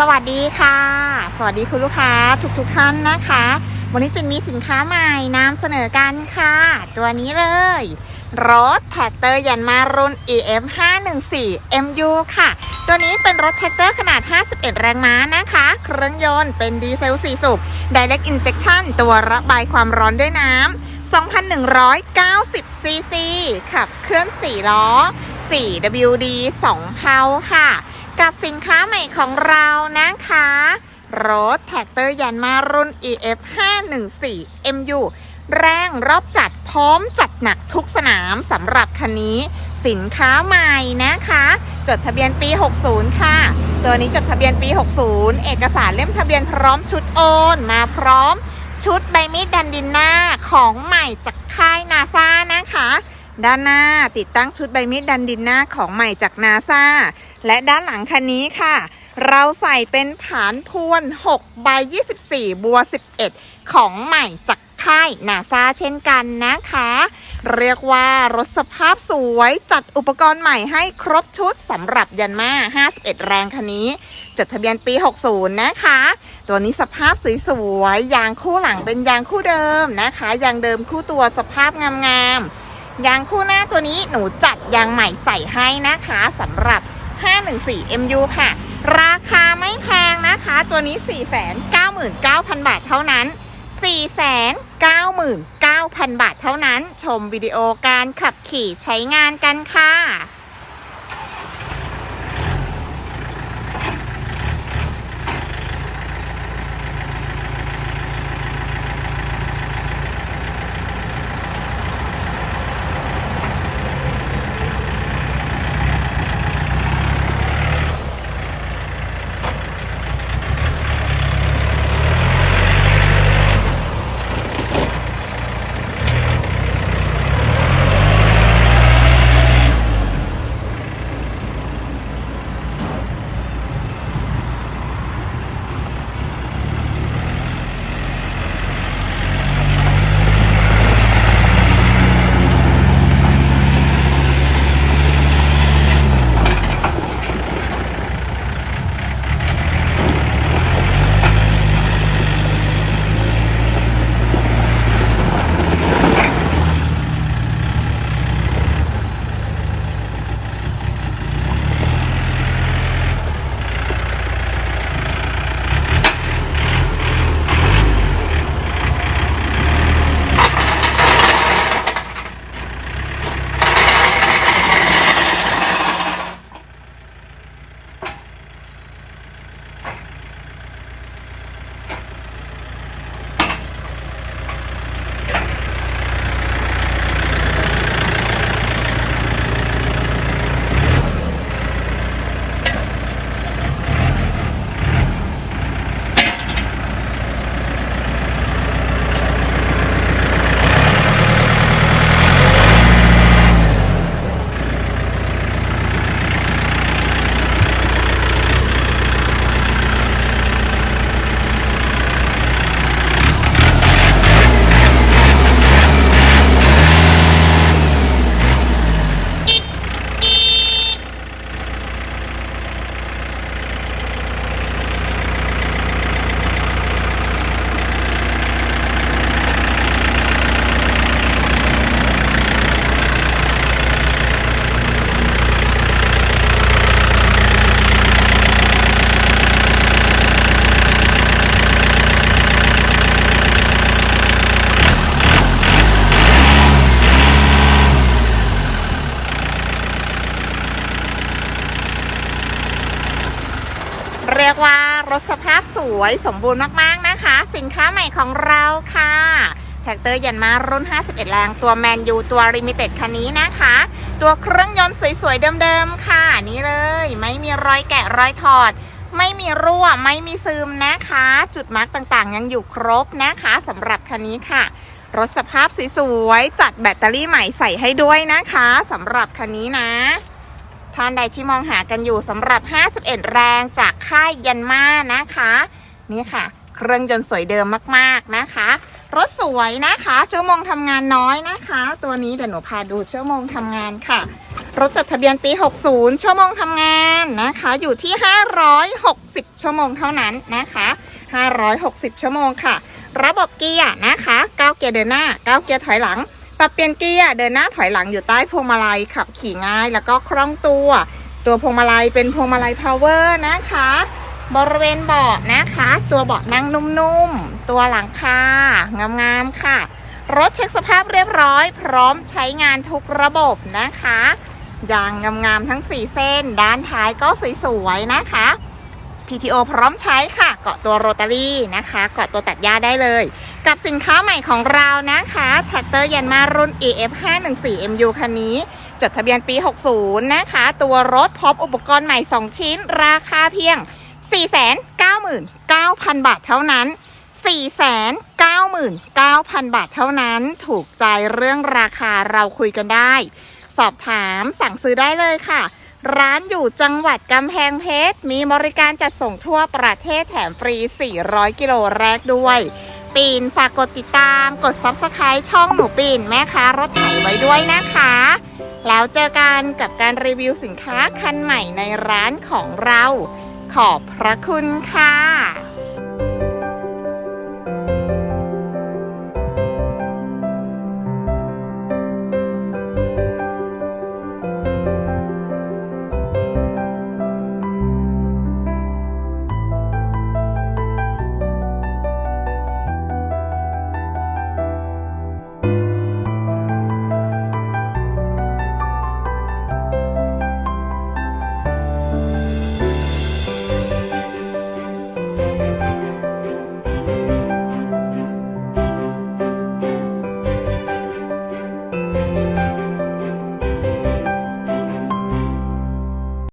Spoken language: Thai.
สวัสดีค่ะ สวัสดีคุณลูกค้าทุกๆทท่านนะคะ วันนี้เป็นมีสินค้าใหม่นำเสนอกันค่ะ ตัวนี้เลย รถแท็กเตอร์ยันมารุ่น EF 514 MU ค่ะ ตัวนี้เป็นรถแท็กเตอร์ขนาด 51 แรงม้านะคะ เครื่องยนต์เป็นดีเซล 4 สูบ Direct Injection ตัวระบายความร้อนด้วยน้ำ2,190ซีซีขับเคลื่อน4ล้อ 4 WD 2เพาค่ะ กับสินค้าใหม่ของเรานะคะ รถแท็กเตอร์ยันมารุ่น EF 514 MU แรงรอบจัดพร้อมจัดหนักทุกสนามสำหรับคันนี้ สินค้าใหม่นะคะ จดทะเบียนปี 60 ค่ะ ตัวนี้จดทะเบียนปี 60 เอกสารเล่มทะเบียนพร้อมชุดโอน มาพร้อมชุดใบมีดดันดินหน้าของใหม่จากค่ายนาซานะคะ ด้านหน้าติดตั้งชุดใบมีดดันดินหน้าของใหม่จากนาซาและด้านหลังคันนี้ค่ะ เราใส่เป็นผานพวน6ใบ24 บัว 11 ของใหม่จากค่ายนาซาเช่นกันนะคะ เรียกว่ารถสภาพสวยจัดอุปกรณ์ใหม่ให้ครบชุดสำหรับยันมา 51 แรงคันนี้ จดทะเบียนปี 60 นะคะ ตัวนี้สภาพสวยๆยางคู่หลังเป็นยางคู่เดิมนะคะ ยางเดิมคู่ตัวสภาพงามๆ ยางคู่หน้าตัวนี้หนูจัดยางใหม่ใส่ให้นะคะสำหรับ 514 MU ค่ะ ราคาไม่แพงนะคะ ตัวนี้ 499,000 บาทเท่านั้น 499,000 บาทเท่านั้น ชมวิดีโอการขับขี่ใช้งานกันค่ะ ถสภาพสวยสมบูรณ์มากๆนะคะ สินค้าใหม่ของเราค่ะแท็กเตอร์ยันมารุ่น 51 แรง ตัวแมนยูตัวริมิเต็ดคันนี้นะคะ ตัวเครื่องยนต์สวยๆ เดิมๆ ค่ะ นี่เลย ไม่มีรอยแกะรอยถอด ไม่มีรั่ว ไม่มีซึมนะคะ จุดมาร์กต่างๆ ยังอยู่ครบนะคะสำหรับคันนี้ค่ะ รถสภาพสวยๆ จัดแบตเตอรี่ใหม่ใส่ให้ด้วยนะคะสำหรับคันนี้นะ ท่านใดที่มองหากันอยู่สำหรับ 51 แรงจากค่ายยันมานะคะ นี่ค่ะ เครื่องยนต์สวยเดิมมากๆนะคะ รถสวยนะคะ ชั่วโมงทำงานน้อยนะคะ ตัวนี้เดี๋ยวหนูพาดูชั่วโมงทำงานค่ะ รถจดทะเบียนปี 60 ชั่วโมงทำงานนะคะ อยู่ที่ 560 ชั่วโมงเท่านั้นนะคะ 560 ชั่วโมงค่ะ ระบบเกียร์นะคะ 9 เกียร์เดินหน้า 9 เกียร์ถอยหลัง ปรับเปลี่ยนเกียร์เดินหน้าถอยหลังอยู่ใต้พวงมาลัยขับขี่ง่ายแล้วก็คล่องตัว ตัวพวงมาลัยเป็นพวงมาลัยพาวเวอร์นะคะ บริเวณเบาะนะคะ ตัวเบาะนั่งนุ่มๆ ตัวหลังคางามๆค่ะ รถเช็คสภาพเรียบร้อย พร้อมใช้งานทุกระบบนะคะยางงามๆทั้ง 4 เส้น ด้านท้ายก็สวยๆนะคะ PTO พร้อมใช้ค่ะ เกาะตัวโรตารี่นะคะ เกาะตัวตัดหญ้าได้เลย กับสินค้าใหม่ของเรานะคะแท็กเตอร์ยันมารุ่น EF 5 1 4 MU คันนี้ จดทะเบียนปี 60 นะคะ ตัวรถพร้อมอุปกรณ์ใหม่ 2 ชิ้น ราคาเพียง 499,000 บาทเท่านั้น 499,000 บาทเท่านั้น ถูกใจเรื่องราคาเราคุยกันได้ สอบถามสั่งซื้อได้เลยค่ะ ร้านอยู่จังหวัดกำแพงเพชร มีบริการจัดส่งทั่วประเทศแถมฟรี 400 กิโลแรกด้วย ปีนฝากกดติดตาม กด Subscribe ช่องหนูปีนแม่ค้ารถไถไว้ด้วยนะคะ แล้วเจอกันกับการรีวิวสินค้าคันใหม่ในร้านของเรา ขอบพระคุณค่ะ